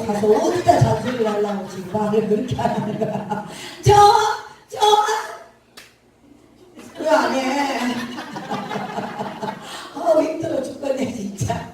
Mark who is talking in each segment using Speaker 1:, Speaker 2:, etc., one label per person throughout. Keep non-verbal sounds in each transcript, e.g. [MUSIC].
Speaker 1: 가서 어디다 잔소리를 하려고 지금 말을 그렇게 하는 거야. [LAUGHS] 저, 저, 왜 안 해? 아우 힘들어 죽겠네 진짜.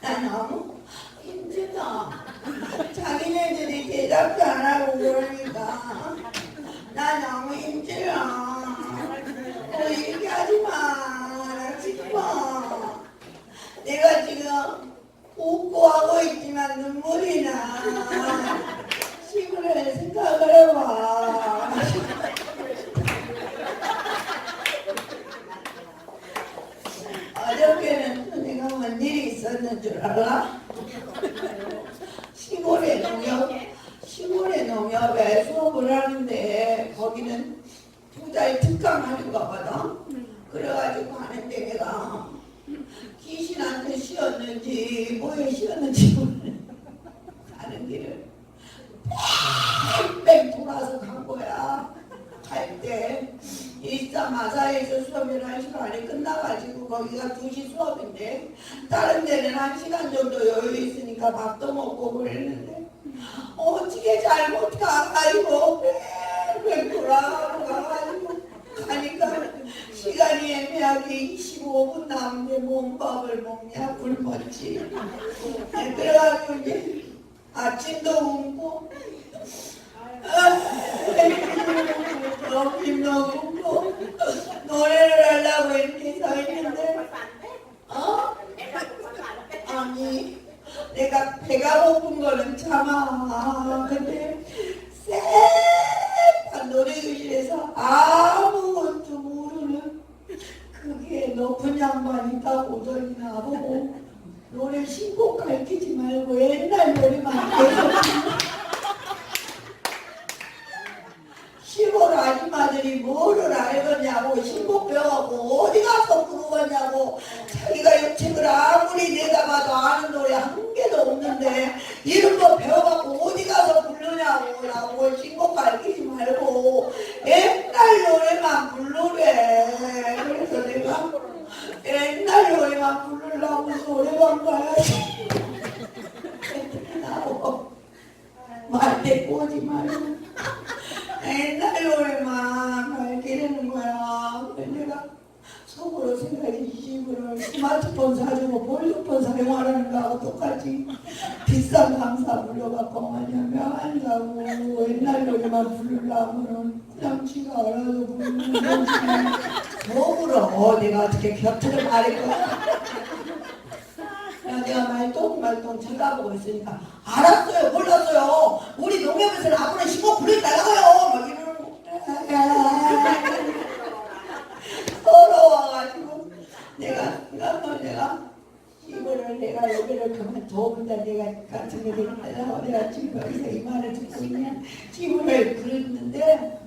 Speaker 1: 나 너무 힘들다. 자기네들이 대답도 안 하고 그러니까 나 너무 힘들어. 어, 얘기하지 마. 나 싶어. 내가 지금 웃고 하고 있지만 눈물이 나. 시골에 생각을 해봐. 어저께는 또 내가 뭔 일이 있었는 줄 알아? 시골에 농협, 시골에 농협에 수업을 하는데 거기는 두 달 특강 하는 거거든. 그래가지고 하는데 내가 귀신한테 씌었는지 뭐에 씌었는지 모르는 가는 길을 뺑뺑 돌아서 간 거야. 갈 때 일사 마사에서 수업이 한 시간이 끝나가지고 거기가 2시 수업인데 다른 데는 한 시간 정도 여유 있으니까 밥도 먹고 그랬는데. 어떻게 잘못 가가지고 뺑뺑 돌아가가지고 가니까 시간이 애매하게 25분 남는데 뭔 밥을 먹냐? 굶었지. 네, 그래가지고 이제 아침도 굶고 너무 힘들고 노래를 하려고 이렇게 서 있는데 어? 아니 내가 배가 고픈 거는 참아. 근데 쎄한 노래교실에서 아무것도 모르는 그게 높은 양반이 딱 오더니 나 보고 노래 신곡 가르치지 말고 옛날 노래만 계속 시골 아줌마들이 뭐를 알겠냐고 신곡 배워갖고 어디 가서 부르겠냐고 자기가 역책을 아무리 내다봐도 아는 노래 한 개도 없는데 이런 거 배워갖고 어디 가서 부르냐고 라고 신곡 가르치지 말고 옛날 노래만 부르래 그래서 내가 옛날 노래만 부르려고 노래방 가야지 나고 말대 꼬지 말고 옛날 노래만 밝히는 거야. 내가 속으로 생각이 집으로 스마트폰 사주고 볼륨폰 사용하라는 거하고 똑같이 강사 불러갖고 뭐냐면 한다고 옛날 노래만 부르려면은 그냥 지가 알아서 부르는 거지. 뭐 불어? 내가 어떻게 곁을 말할 거야? 야, 내가 말똥 말똥 쳐다보고 있으니까 알았어요 몰랐어요 우리 농협에서는 아무나 신곡 부르지 말라고요 막 이러는 거 [LAUGHS] 서러워가지고 내가 내가 내가 이거를 내가 여기를 그만 더군다 내가 같은 게 되겠다 내가 지금 여기서 이 말을 듣고 있냐? 기분을 그랬는데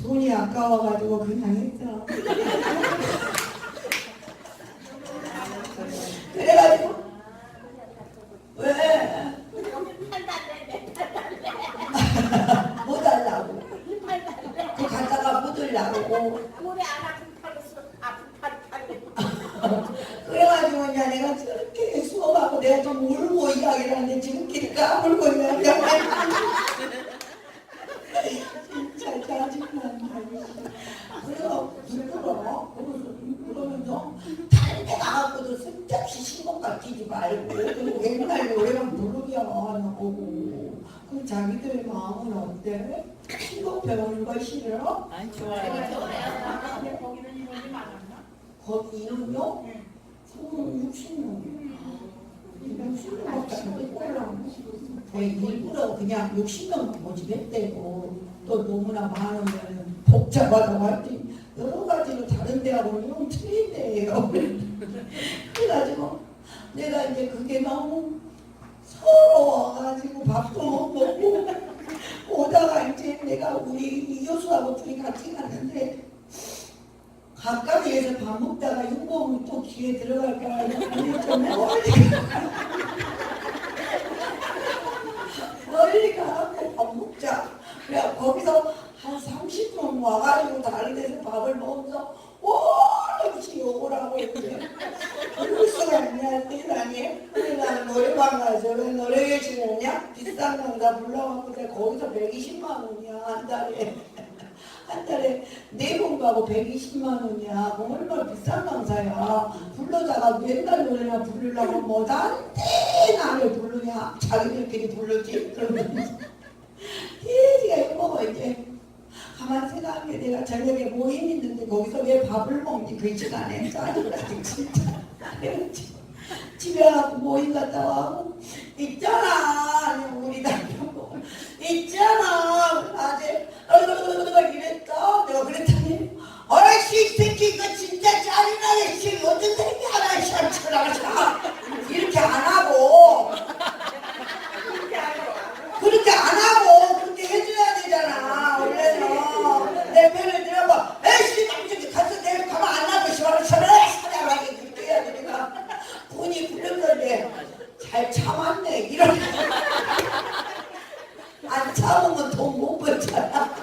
Speaker 1: 돈이 아까워가지고 그냥 했어 [LAUGHS] 그래가지고 왜? 못 달라고 그 갖다가 묻으려고
Speaker 2: 노래 안 아픈 팔았어 아픈 팔 팔.
Speaker 1: 이제 내가 저렇게 수업하고 내가 좀 울고 이야기를 하는데 지금끼리 까불고 이야기하고 [LAUGHS] 진짜 짜증난다 그래서 부끄러워 그러면서 다른 데 가갖고도 쓸데없이 신곡 같이지 말고 그리고 옛날 노래만 부르면 하고 그럼 자기들 마음은 어때? 신곡 배우는 거 싫어?
Speaker 3: 안 좋아요.
Speaker 2: 근데 거기는?
Speaker 1: 거기 이름요? 일부러 그냥 60명 모집했대고 또 너무나 많으면 복잡하다고 할지. 여러 가지로 다른 데하고는 좀 틀린데요. [LAUGHS] 그래가지고 내가 이제 그게 너무 서러워가지고 밥도 못 먹고 오다가 이제 내가 우리 이 교수하고 둘이 같이 갔는데 가까이에서 밥 먹다가 윤봉이 또 귀에 들어갈까? 아니 좀 멀리 멀리 가갖고 밥 먹자. 그래 거기서 한 30분 와가지고 다른 데서 밥을 먹으면서 오없이 욕을 하고 있는데 그럴 수가 있냐? 세상에 그러나 노래방 가서 왜 노래 교실이냐? 비싼 건가 불러갖고 거기서 120만 원이야 한 달에 한 달에 네번 가고 120만 원이야. 뭐 얼마나 비싼 강사야? 불러다가 맨날 노래나 부르려고 뭐단테 나를 부르냐? 자기들끼리 부르지? 그러면 돼지가 [LAUGHS] 해먹어 이제 가만 생각하면 내가 저녁에 모임 있는데 거기서 왜 밥을 먹니? 그 시간에. [LAUGHS] 짜증나지 진짜. 집에 가고 모임 갔다 와고 있잖아 우리 남편 있잖아. 낮에 이랬다. 내가 그랬더니 어이씨 이 새끼 이거 진짜 짜증나네. 씨 어떤 새끼 하나 샤쳐라 이렇게 안
Speaker 2: 하고.
Speaker 1: 그렇게 안 하고 그렇게 해줘야 되잖아 원래는 내 편을 들어봐 에이씨 남자기 가서 내가 가만 안 놔도 시원해 시원해 시원하게 그렇게 해야 되니까 분이 부르는데 잘 참았네 이런 안 참으면 돈 못 벌잖아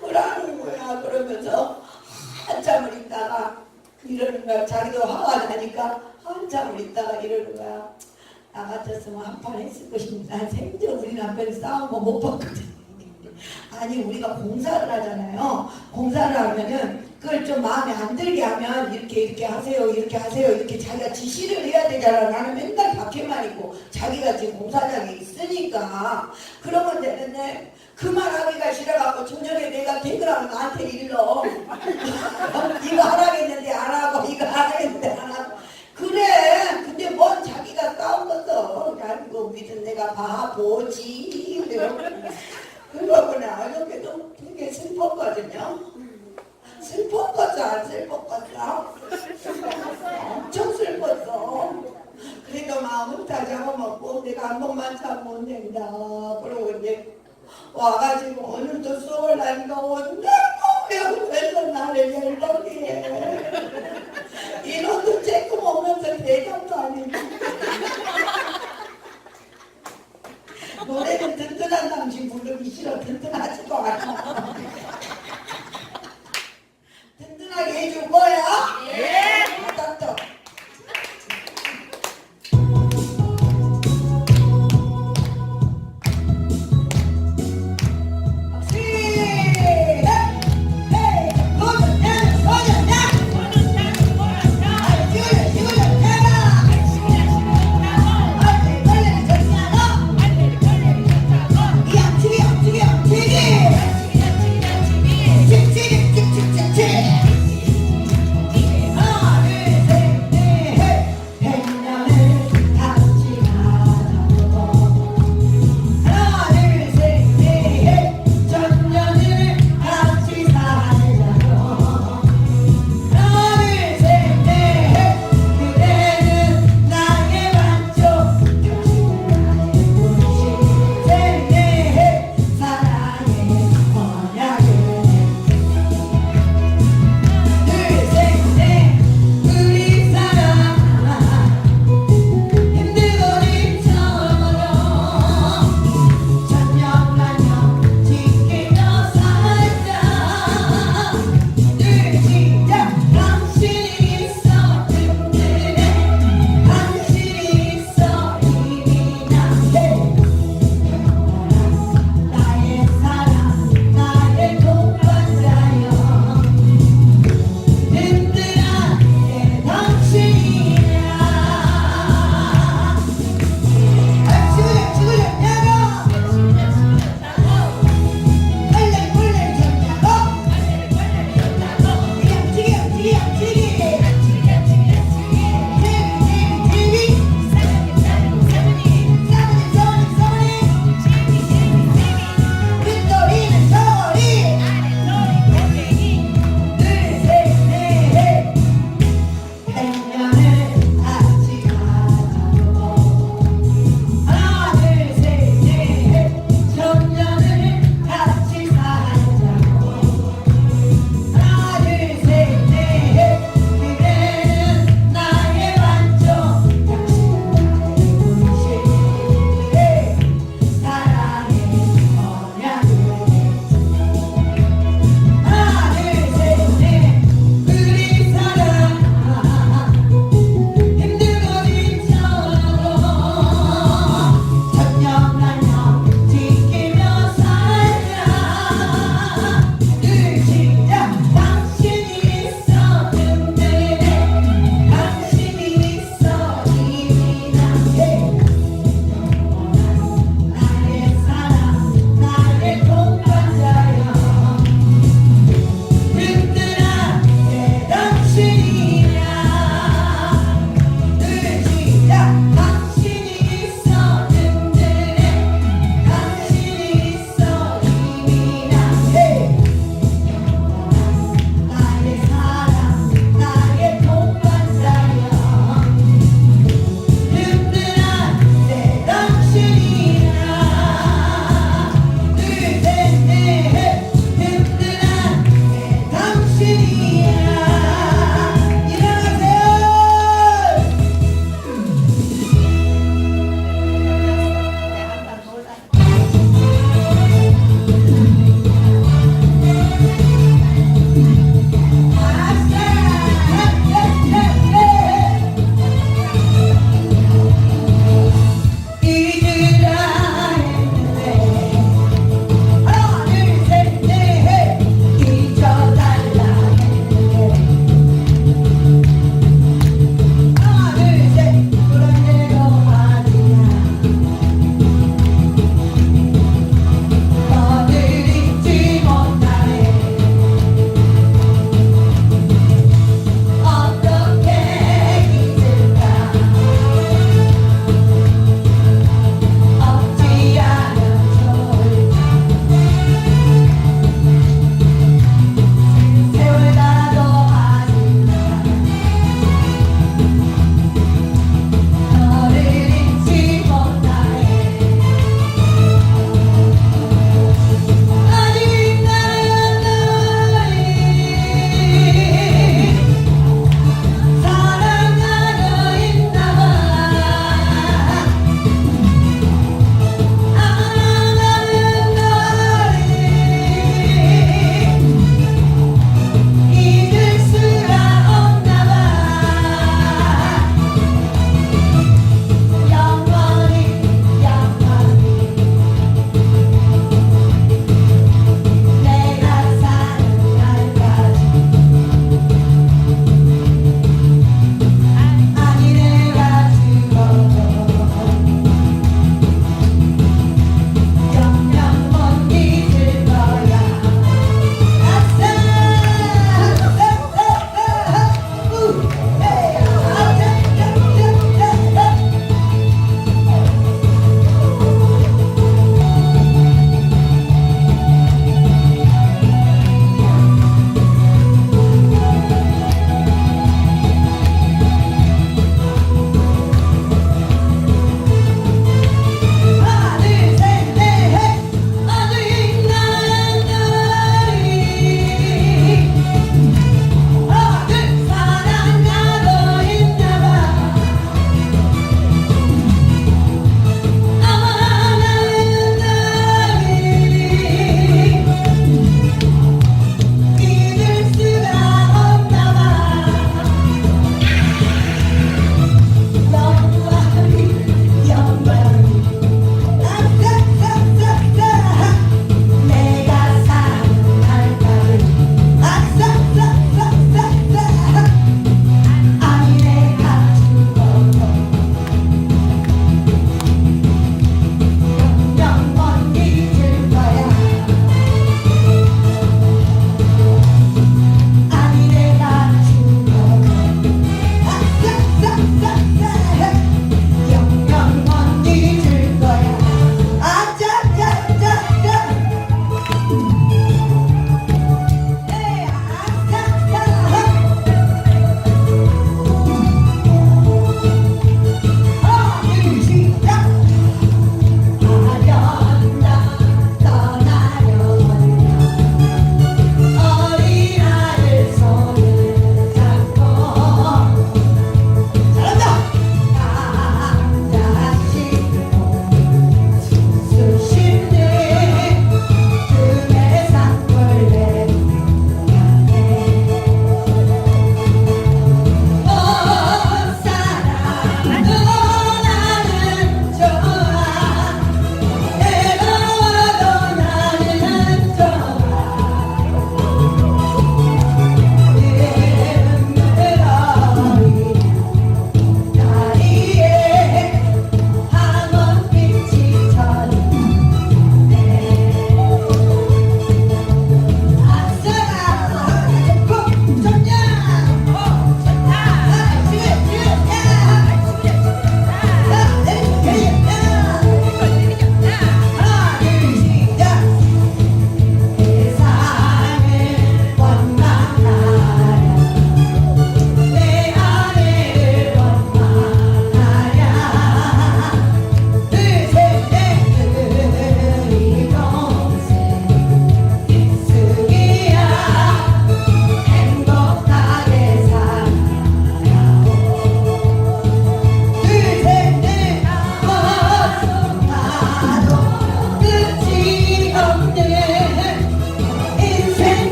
Speaker 1: 그러는 거야 그러면서 한참을 있다가 이러는 거야 자기도 화가 나니까 한참을 있다가 이러는 거야 나 같았으면 한 판 했을 것입니다. 난 생전 우리 남편이 싸운 거 못 봤거든. 아니 우리가 공사를 하잖아요. 공사를 하면은 그걸 좀 마음에 안 들게 하면 이렇게 이렇게 하세요, 이렇게 하세요, 이렇게 자기가 지시를 해야 되잖아. 나는 맨날 밖에만 있고 자기가 지금 공사장에 있으니까 그러면 되는데 그 말 하기가 싫어갖고 저녁에 내가 개그라고 나한테 일러. [LAUGHS] 이거 하라겠는데 안 하고 이거 하라겠는데 안 하고 그래 근데 뭔 자기 가 싸우겠어 아이고 믿은 내가 바보지. 그러고 나. 어저께도 되게 슬펐거든요. 슬펐겠어 안 슬펐겠어 엄청 슬펐어. 그래도 마음을 다 잡아먹고 내가 한 번만 참못 낸다. 그러고 이제 와가지고 오늘도 수업을 하니까 온다고 외우면서 나를 열받게 해. 이놈도 쬐끔 오면서 대장도 아니고 노래는 든든한 당신 부르기 싫어 든든하지도 않아